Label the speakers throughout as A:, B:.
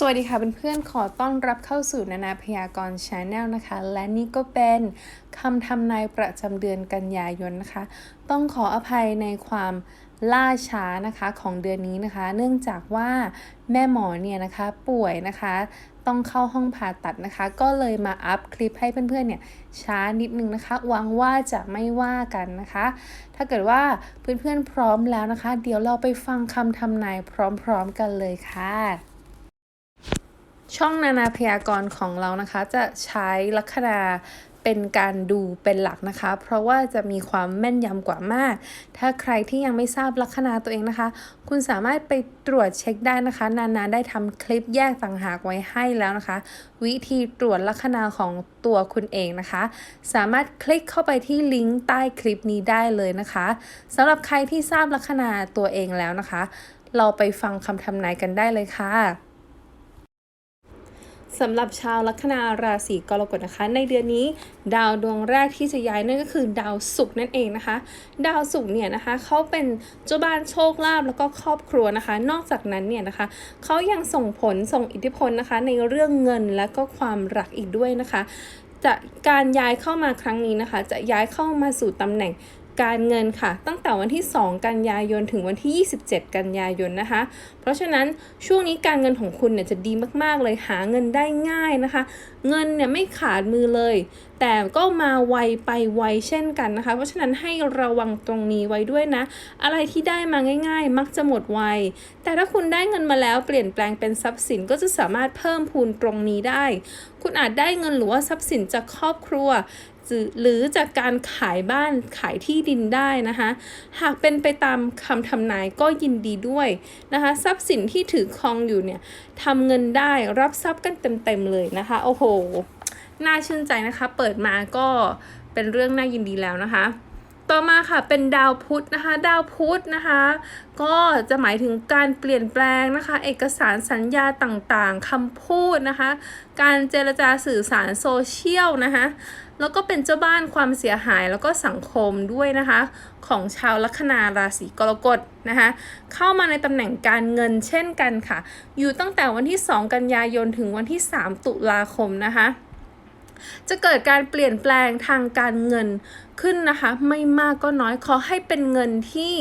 A: สวัสดีค่ะเพื่อนๆ ขอต้อนรับเข้าสู่นานาพยากรณ์ชาแนลนะคะ และนี่ก็เป็นคำทำนายประจำเดือนกันยายนนะคะ ต้องขออภัยในความล่าช้านะคะของเดือนนี้นะคะ เนื่องจากว่าแม่หมอเนี่ยนะคะป่วยนะคะ ต้องเข้าห้องผ่าตัดนะคะ ก็เลยมาอัพคลิปให้เพื่อนๆเนี่ยช้านิดนึงนะคะหวังว่าจะไม่ว่ากันนะคะ ถ้าเกิดว่าเพื่อนๆพร้อมแล้วนะคะ เดี๋ยวเราไปฟังคำทำนายพร้อมๆกันเลยค่ะ ช่องนานาพยากรณ์ของเรานะคะ จะใช้ลัคนาเป็นการดูเป็นหลักนะคะ เพราะว่าจะมีความแม่นยำกว่ามาก ถ้าใครที่ยังไม่ทราบลัคนาตัวเองนะคะ คุณสามารถไปตรวจเช็คได้นะคะ นานาได้ทำคลิปแยกต่างหากไว้ให้แล้วนะคะ วิธีตรวจลัคนาของตัวคุณเองนะคะ สามารถคลิกเข้าไปที่ลิงก์ใต้คลิปนี้ได้เลยนะคะสำหรับใครที่ทราบลัคนาตัวเองแล้วนะคะ เราไปฟังคำทำนายกันได้เลยค่ะ สำหรับชาวลัคนาราศีกรกฎนะคะ ในเดือนนี้ ดาวดวงแรกที่จะย้ายนั่นก็คือดาวศุกร์นั่นเองนะคะ ดาวศุกร์เนี่ยนะคะเขาเป็นเจ้าบ้านโชคลาภแล้วก็ครอบครัวนะคะ นอกจากนั้นเนี่ยนะคะเขายังส่งผลส่งอิทธิพลนะคะ ในเรื่องเงินและก็ความรักอีกด้วยนะคะจะการย้ายเข้ามาครั้งนี้นะคะ จะย้ายเข้ามาสู่ตำแหน่ง การเงินค่ะ ตั้งแต่วันที่ 2 กันยายนถึงวันที่ 27 กันยายนนะคะ เพราะฉะนั้นช่วงนี้การเงินของคุณเนี่ยจะดีมากๆเลยหาเงินได้ง่ายนะคะ เงินเนี่ยไม่ขาดมือเลย แต่ก็มาไวไปไวเช่นกันนะคะ เพราะฉะนั้นให้ระวังตรงนี้ไว้ด้วยนะ อะไรที่ได้มาง่าย ๆ มักจะหมดไว แต่ถ้าคุณได้เงินมาแล้วเปลี่ยนแปลงเป็นทรัพย์สินก็จะสามารถเพิ่มพูนตรงนี้ได้ คุณอาจได้เงินหรือว่าทรัพย์สินจากครอบครัว หรือจากการขายบ้านขายที่ดินได้นะคะ หากเป็นไปตามคำทำนายก็ยินดีด้วยนะคะทรัพย์สินที่ถือครองอยู่เนี่ยทำเงินได้รับทรัพย์กันเต็มๆเลยนะคะ โอ้โห น่าชื่นใจนะคะ เปิดมาก็เป็นเรื่องน่ายินดีแล้วนะคะ ต่อมาค่ะเป็นดาวพุธนะคะ ดาวพุธนะคะ ก็จะหมายถึงการเปลี่ยนแปลงนะคะ เอกสารสัญญาต่างๆคำพูดนะคะ การเจรจาสื่อสารโซเชียลนะคะแล้วก็เป็นเจ้าบ้านความเสียหายแล้วก็สังคมด้วยนะคะ ของชาวลัคนาราศีกรกฎนะคะเข้ามาในตำแหน่งการเงินเช่นกันค่ะ อยู่ตั้งแต่วันที่ 2 กันยายนถึงวันที่ 3 ตุลาคมนะคะ จะเกิดการเปลี่ยนแปลงทางการเงินขึ้นนะคะ ไม่มากก็น้อยขอให้เป็นเงินที่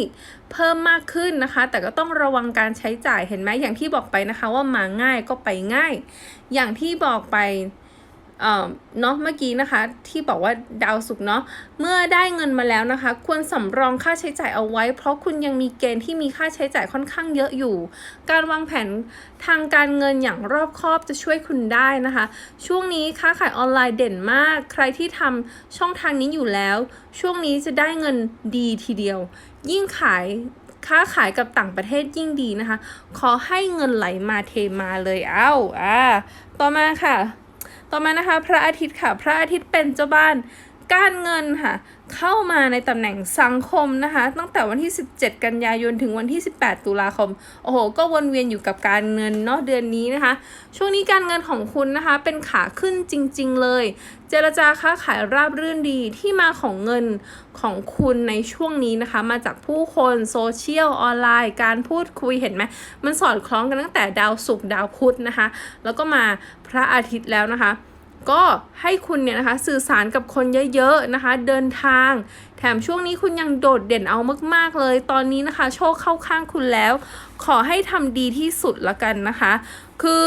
A: เพิ่มมากขึ้นนะคะ แต่ก็ต้องระวังการใช้จ่ายเห็นไหมอย่างที่บอกไปนะคะว่ามาง่ายก็ไปง่าย อย่างที่บอกไป เนาะเมื่อกี้นะคะที่บอกว่าดาวศุกเนาะเมื่อได้เงินมาแล้วนะคะ ควรสำรองค่าใช้จ่ายเอาไว้ เพราะคุณยังมีเกณฑ์ที่มีค่าใช้จ่ายค่อนข้างเยอะอยู่ การวางแผนทางการเงินอย่างรอบคอบจะช่วยคุณได้นะคะ ช่วงนี้ค้าขายออนไลน์เด่นมาก ใครที่ทำช่องทางนี้อยู่แล้ว ช่วงนี้จะได้เงินดีทีเดียว ยิ่งขายค้าขายกับต่างประเทศยิ่งดีนะคะ ขอให้เงินไหลมาเทมาเลยเอ้าอ่าต่อมาค่ะ ต่อมานะคะ พระอาทิตย์ค่ะ พระอาทิตย์เป็นเจ้าบ้าน การเงินค่ะ เข้ามาในตำแหน่งสังคมนะคะ ตั้งแต่วันที่ 17 กันยายนถึงวันที่ 18 ตุลาคม โอ้โห ก็วนเวียนอยู่กับการเงินเนาะเดือนนี้นะคะ ช่วงนี้การเงินของคุณนะคะ เป็นขาขึ้นจริง ๆ เลย เจรจาค้าขายราบรื่นดีที่มาของเงินของคุณในช่วงนี้นะคะ มาจากผู้คนโซเชียลออนไลน์ การพูดคุยเห็นไหมมันสอดคล้องกันตั้งแต่ดาวศุกร์ดาวพุธนะคะ แล้วก็มาพระอาทิตย์แล้วนะคะ ก็ให้คุณเนี่ยนะคะสื่อสารกับคนเยอะๆนะคะ เดินทาง แถมช่วงนี้คุณยังโดดเด่นเอามากๆเลย ตอนนี้นะคะ โชคเข้าข้างคุณแล้ว ขอให้ทำดีที่สุดละกันนะคะ คือ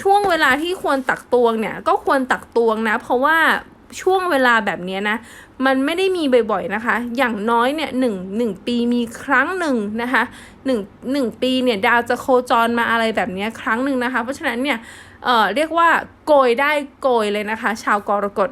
A: ช่วงเวลาที่ควรตักตวงเนี่ยก็ควรตักตวงนะ เพราะว่าช่วงเวลาแบบนี้นะ มันไม่ได้มีบ่อยๆนะคะ อย่างน้อยเนี่ยหนึ่งหนึ่งปีมีครั้งหนึ่งนะคะหนึ่งหนึ่งปีเนี่ยดาวจะโคจรมาอะไรแบบนี้ครั้งหนึ่งนะคะ เพราะฉะนั้นเนี่ย เอ่อเรียกว่าโกยได้โกยเลยนะคะ ชาวกรกฎ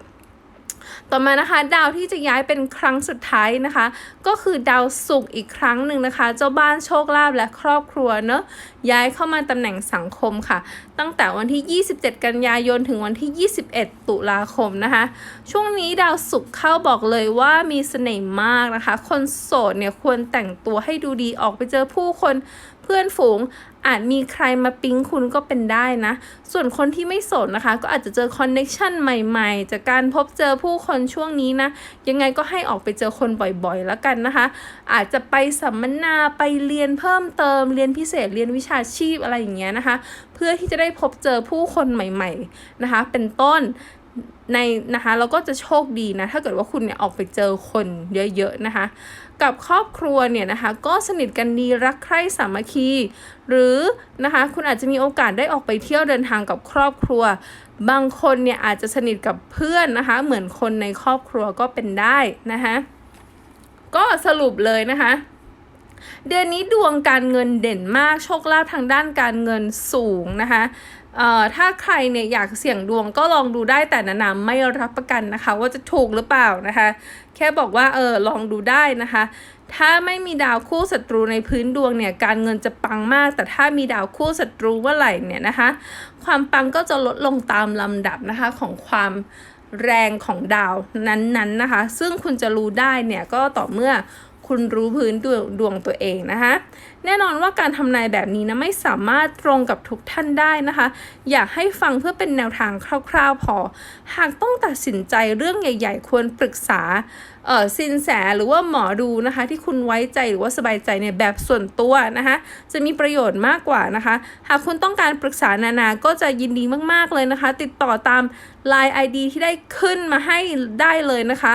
A: ต่อมานะคะดาวที่จะย้ายเป็นครั้งสุดท้ายนะคะ ก็คือดาวศุกร์อีกครั้งหนึ่งนะคะ เจ้าบ้านโชคลาภและครอบครัวเนอะย้ายเข้ามาตำแหน่งสังคมค่ะ ตั้งแต่วันที่ 27 กันยายนถึงวันที่ 21 ตุลาคมนะคะ ช่วงนี้ดาวศุกร์เข้าบอกเลยว่ามีเสน่ห์มากนะคะ คนโสดเนี่ยควรแต่งตัวให้ดูดีออกไปเจอผู้คนเพื่อนฝูงอาจมีใครมาปิ๊งคุณก็เป็นได้นะ ส่วนคนที่ไม่สนนะคะ ก็อาจจะเจอคอนเน็ชันใหม่ๆ จากการพบเจอผู้คนช่วงนี้นะ ยังไงก็ให้ออกไปเจอคนบ่อยๆ แล้วกันนะคะ อาจจะไปสัมมนาไปเรียนเพิ่มเติม เรียนพิเศษเรียนวิชาชีพอะไรอย่างเงี้ยนะคะ เพื่อที่จะได้พบเจอผู้คนใหม่ ๆนะคะ เป็นต้น ในนะคะเราก็จะโชคดีนะ ถ้าเกิดว่าคุณเนี่ยออกไปเจอคนเยอะๆนะคะ กับครอบครัวเนี่ยนะคะ ก็สนิทกันดีรักใคร่สามัคคี หรือนะคะคุณอาจจะมีโอกาสได้ออกไปเที่ยวเดินทางกับครอบครัว บางคนเนี่ยอาจจะสนิทกับเพื่อนนะคะ เหมือนคนในครอบครัวก็เป็นได้นะคะ ก็สรุปเลยนะคะ เดือนนี้ดวงการเงินเด่นมากโชคลาภทางด้านการเงินสูงนะคะเอ่อถ้าใครเนี่ยอยากเสี่ยงดวงก็ลองดูได้แต่แนะนำไม่รับประกันนะคะ ว่าจะถูกหรือเปล่านะคะ แค่บอกว่าเออลองดูได้นะคะ ถ้าไม่มีดาวคู่ศัตรูในพื้นดวงเนี่ยการเงินจะปังมาก แต่ถ้ามีดาวคู่ศัตรูเมื่อไหร่เนี่ยนะคะ ความปังก็จะลดลงตามลำดับนะคะของความแรงของดาวนั้นๆนะคะ ซึ่งคุณจะรู้ได้เนี่ยก็ต่อเมื่อ คุณรู้พื้นดวงดวงตัวเองนะคะแน่นอนว่าการทำนายแบบนี้นะไม่สามารถตรงกับทุกท่านได้นะคะ อยากให้ฟังเพื่อเป็นแนวทางคร่าวๆพอ หากต้องตัดสินใจเรื่องใหญ่ ๆ ควรปรึกษาเออสินแสหรือว่าหมอดูนะคะ ที่คุณไว้ใจหรือว่าสบายใจเนี่ยแบบส่วนตัวนะคะจะมีประโยชน์มากกว่านะคะ หากคุณต้องการปรึกษานานาก็จะยินดีมากๆเลยนะคะ ติดต่อตาม Line ID ที่ได้ขึ้นมาให้ได้เลยนะคะ